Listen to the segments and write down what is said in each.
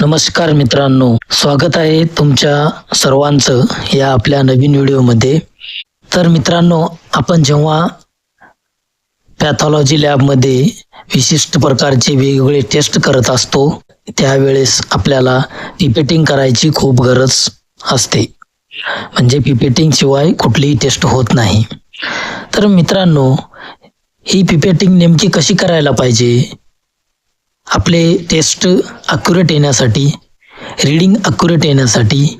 नमस्कार मित्रांनो स्वागत आहे तुमच्या सर्वांचं या आपल्या नवीन व्हिडिओमध्ये. तर मित्रांनो आपण जेव्हा पॅथॉलॉजी लॅबमध्ये विशिष्ट प्रकारचे वेगवेगळे टेस्ट करत असतो त्यावेळेस आपल्याला पिपेटिंग करायची खूप गरज असते. म्हणजे पिपेटिंग शिवाय कुठलीही टेस्ट होत नाही. तर मित्रांनो ही पिपेटिंग नेमकी कशी करायला पाहिजे? आपले टेस्ट अक्युरेट येण्यासाठी रीडिंग अक्युरेट येण्यासाठी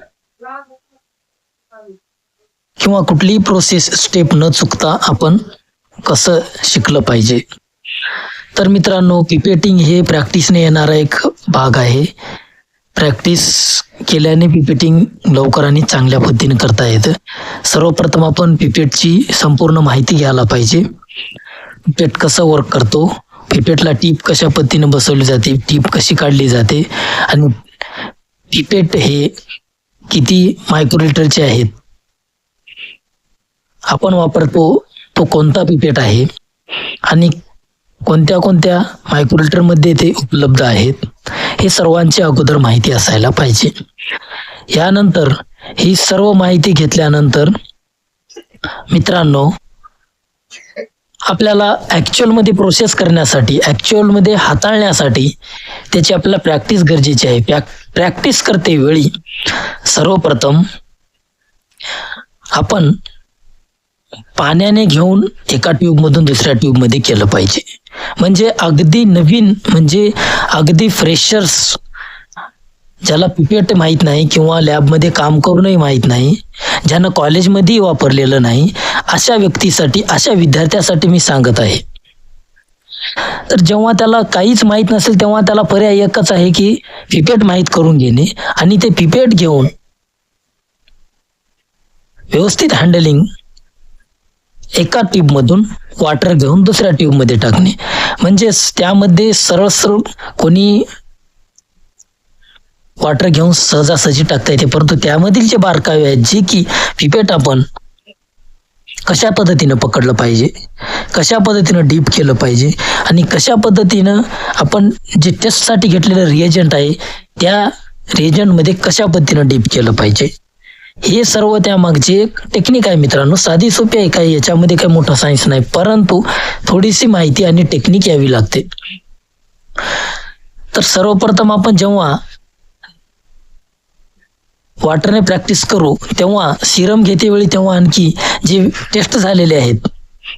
किंवा कुठलीही प्रोसेस स्टेप न चुकता आपण कसं शिकलं पाहिजे. तर मित्रांनो पिपेटिंग हे प्रॅक्टिसने येणारा एक भाग आहे. प्रॅक्टिस केल्याने पिपेटिंग लवकर आणि चांगल्या पद्धतीने करता येतं. सर्वप्रथम आपण पिपेटची संपूर्ण माहिती घ्यायला पाहिजे. पिपेट कसं वर्क करतो? पिपेटला टीप कशा पद्धतीने बसवली जाते टीप कशी काढली जाते आणि पिपेट हे किती मायक्रोलिटरचे आहेत? आपण वापरतो तो कोणता पिपेट आहे? आणि कोणत्या कोणत्या मायक्रोलिटरमध्ये ते उपलब्ध आहेत? हे सर्वांची अगोदर माहिती असायला पाहिजे. यानंतर ही सर्व माहिती घेतल्यानंतर मित्रांनो आपल्याला ॲक्च्युअलमध्ये प्रोसेस करण्यासाठी ॲक्च्युअलमध्ये हाताळण्यासाठी त्याची आपल्याला प्रॅक्टिस गरजेची आहे. प्रॅक प्रॅक्टिस करते वेळी सर्वप्रथम आपण पाण्याने घेऊन एका ट्यूबमधून दुसऱ्या ट्यूबमध्ये केलं पाहिजे. म्हणजे अगदी नवीन म्हणजे अगदी फ्रेशर्स ज्याला पिपेट माहीत नाही किंवा लॅबमध्ये काम करूनही माहीत नाही ज्यानं कॉलेजमध्येही वापरलेलं नाही अशा व्यक्तीसाठी अशा विद्यार्थ्यासाठी मी सांगत आहे. तर जेव्हा त्याला काहीच माहीत नसेल तेव्हा त्याला पर्याय एकच आहे की पिपेट माहीत करून घेणे आणि ते पिपेट घेऊन व्यवस्थित हँडलिंग एका ट्यूबमधून वाटर घेऊन दुसऱ्या ट्यूबमध्ये टाकणे. म्हणजे त्यामध्ये सरळ सरळ कोणी वाटर घेऊन सहजासहजी टाकता येते. परंतु त्यामधील जे बारकावे आहेत जे की पिपेट आपण कशा पद्धतीनं पकडलं पाहिजे कशा पद्धतीनं डीप केलं पाहिजे आणि कशा पद्धतीनं आपण जे टेस्टसाठी घेतलेलं रिएजंट आहे त्या रिएजंटमध्ये कशा पद्धतीनं डीप केलं पाहिजे. हे सर्व त्यामागची एक टेक्निक आहे मित्रांनो. साधी सोपी आहे काही याच्यामध्ये काही मोठा सायन्स नाही. परंतु थोडीशी माहिती आणि टेक्निक यावी लागते. तर सर्वप्रथम आपण जेव्हा वाटरने प्रॅक्टिस करू तेव्हा सिरम घेते वेळी तेव्हा आणखी जे टेस्ट झालेले आहेत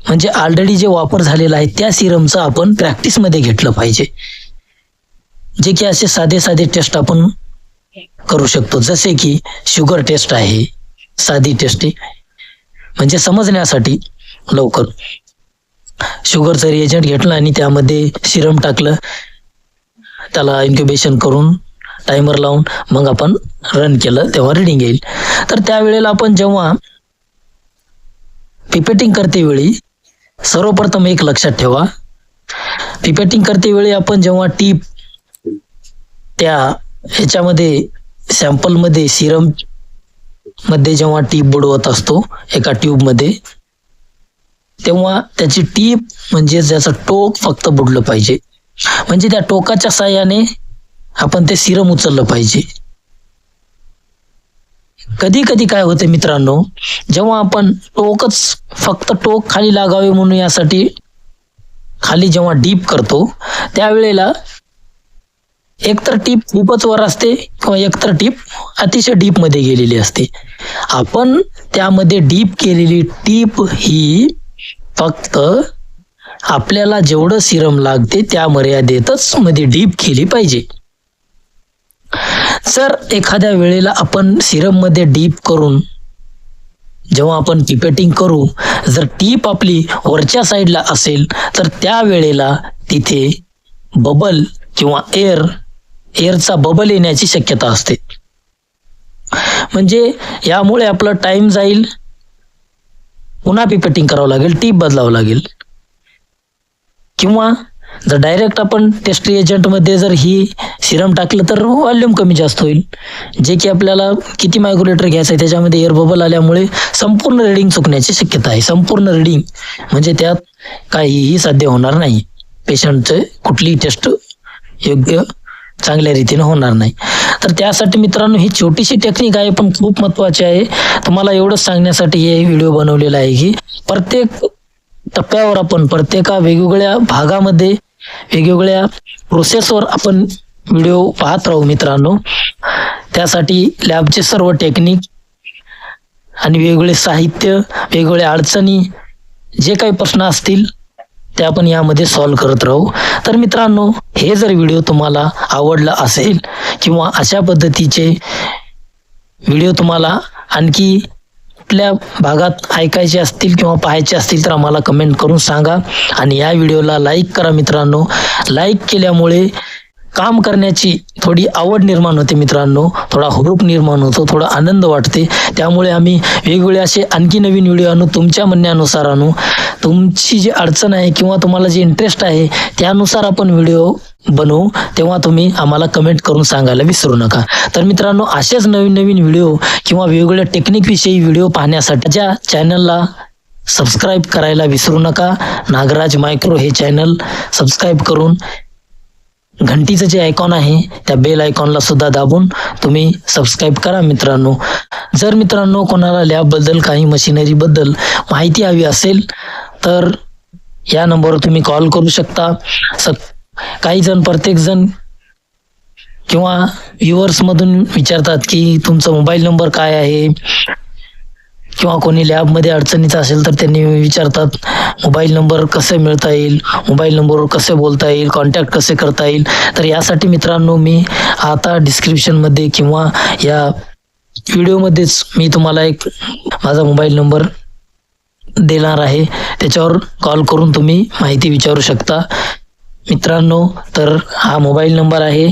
म्हणजे ऑलरेडी जे वापर झालेला आहे त्या सिरमचा आपण प्रॅक्टिसमध्ये घेतलं पाहिजे. जे की असे साधे साधे टेस्ट आपण करू शकतो. जसे की शुगर टेस्ट आहे साधी टेस्ट आहे. म्हणजे समजण्यासाठी लवकर. शुगरचं रिएजंट घेतलं आणि त्यामध्ये सिरम टाकलं त्याला इन्क्युबेशन करून टायमर लावून मग आपण रन केलं तेव्हा रिडिंग येईल. तर त्यावेळेला आपण जेव्हा पिपेटिंग करते वेळी सर्वप्रथम एक लक्षात ठेवा. पिपेटिंग करते वेळी आपण जेव्हा टीप त्या ह्याच्यामध्ये सॅम्पलमध्ये सिरममध्ये जेव्हा टीप बुडवत असतो एका ट्यूबमध्ये तेव्हा त्याची टीप म्हणजे ज्याचं टोक फक्त बुडलं पाहिजे. म्हणजे त्या टोकाच्या साह्याने आपण ते सिरम उचललं पाहिजे. कधी कधी काय होते मित्रांनो जेव्हा आपण टोकच फक्त टोक खाली लागावे म्हणून यासाठी खाली जेव्हा डीप करतो त्यावेळेला एकतर टीप खूपच वर असते किंवा एकतर टीप अतिशय डीपमध्ये गेलेली असते. आपण त्यामध्ये डीप केलेली टीप ही फक्त आपल्याला जेवढं सिरम लागते त्या मर्यादेतच मध्ये डीप केली पाहिजे. जर एखाद्या वेळेला आपण सिरममध्ये डीप करून जेव्हा आपण पिपेटिंग करू जर टीप आपली वरच्या साईडला असेल तर त्या वेळेला तिथे बबल किंवा एअर एअरचा बबल येण्याची शक्यता असते. म्हणजे यामुळे आपलं टाइम जाईल पुन्हा पिपेटिंग करावं लागेल टीप बदलावं लागेल. किंवा जर डायरेक्ट आपण टेस्ट एजंटमध्ये जर ही सिरम टाकलं तर व्हॉल्यूम कमी जास्त होईल. जे की आपल्याला किती मायक्रोलिटर घ्यायचं आहे त्याच्यामध्ये एअर बबल आल्यामुळे संपूर्ण रीडिंग चुकण्याची शक्यता आहे. संपूर्ण रीडिंग म्हणजे त्यात काहीही साध्य होणार नाही. पेशंटचे कुठलीही टेस्ट योग्य चांगल्या रीतीने होणार नाही. तर त्यासाठी मित्रांनो ही छोटीशी टेक्निक आहे पण खूप महत्वाची आहे. तुम्हाला एवढंच सांगण्यासाठी हे व्हिडिओ बनवलेला आहे की प्रत्येक टप्प्यावर आपण प्रत्येका वेगवेगळ्या भागामध्ये वेगवेगळ्या प्रोसेसवर आपण व्हिडिओ पाहत राहू मित्रांनो. त्यासाठी लॅबचे सर्व टेक्निक आणि वेगवेगळे साहित्य वेगवेगळ्या अडचणी जे काही प्रश्न असतील ते आपण यामध्ये सॉल्व्ह करत राहू. तर मित्रांनो हे जर व्हिडिओ तुम्हाला आवडला असेल किंवा अशा पद्धतीचे व्हिडिओ तुम्हाला आणखी कुठल्या भागात ऐकायचे असतील किंवा पाहायचे असतील तर आम्हाला कमेंट करून सांगा. आणि या व्हिडिओला लाईक करा मित्रांनो. लाईक केल्यामुळे काम करण्याची थोडी आवड निर्माण होते मित्रांनो. थोडा हुरूप निर्माण होतो थोडा आनंद वाटते. त्यामुळे आम्ही वेगवेगळे असे आणखी नवीन व्हिडिओ आणू तुमच्या म्हणण्यानुसार आणू. तुमची जी अडचण आहे किंवा तुम्हाला जे इंटरेस्ट आहे त्यानुसार आपण व्हिडिओ बनवू. तेव्हा तुम्ही आम्हाला कमेंट करून सांगायला विसरू नका. तर मित्रांनो असेच नवीन नवीन व्हिडिओ किंवा वेगवेगळ्या टेक्निकविषयी व्हिडिओ पाहण्यासाठी ज्या चॅनलला सबस्क्राईब करायला विसरू नका. नागराज मायक्रो हे चॅनल सबस्क्राईब करून घंटीचं जे आयकॉन आहे त्या बेल आयकॉनला सुद्धा दाबून तुम्ही सबस्क्राईब करा मित्रांनो. जर मित्रांनो कोणाला लॅबबद्दल काही मशिनरीबद्दल माहिती हवी असेल तर या नंबरवर तुम्ही कॉल करू शकता. स काही जण प्रत्येकजण किंवा व्ह्युअर्समधून मधून विचारतात की तुमचा मोबाईल नंबर काय आहे? किंवा कोणी लॅबमध्ये अडचणीचं असेल तर त्यांनी विचारतात मोबाईल नंबर कसे मिळता येईल? मोबाईल नंबरवर कसे बोलता येईल? कॉन्टॅक्ट कसे करता येईल? तर यासाठी मित्रांनो मी आता डिस्क्रिप्शनमध्ये किंवा या व्हिडिओमध्येच मी तुम्हाला एक माझा मोबाईल नंबर देणार आहे. त्याच्यावर कॉल करून तुम्ही माहिती विचारू शकता. मित्रांनो तर हा मोबाईल नंबर आहे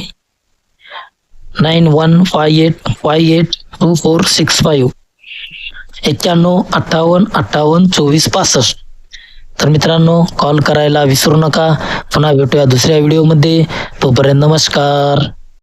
nine one five eight five eight two four six five. एक्क्याण्णव अठ्ठावन्न अठ्ठावन्न चोवीस पासष्ट. तर मित्रांनो कॉल करायला विसरू नका. पुन्हा भेटूया दुसऱ्या व्हिडिओमध्ये तोपर्यंत नमस्कार.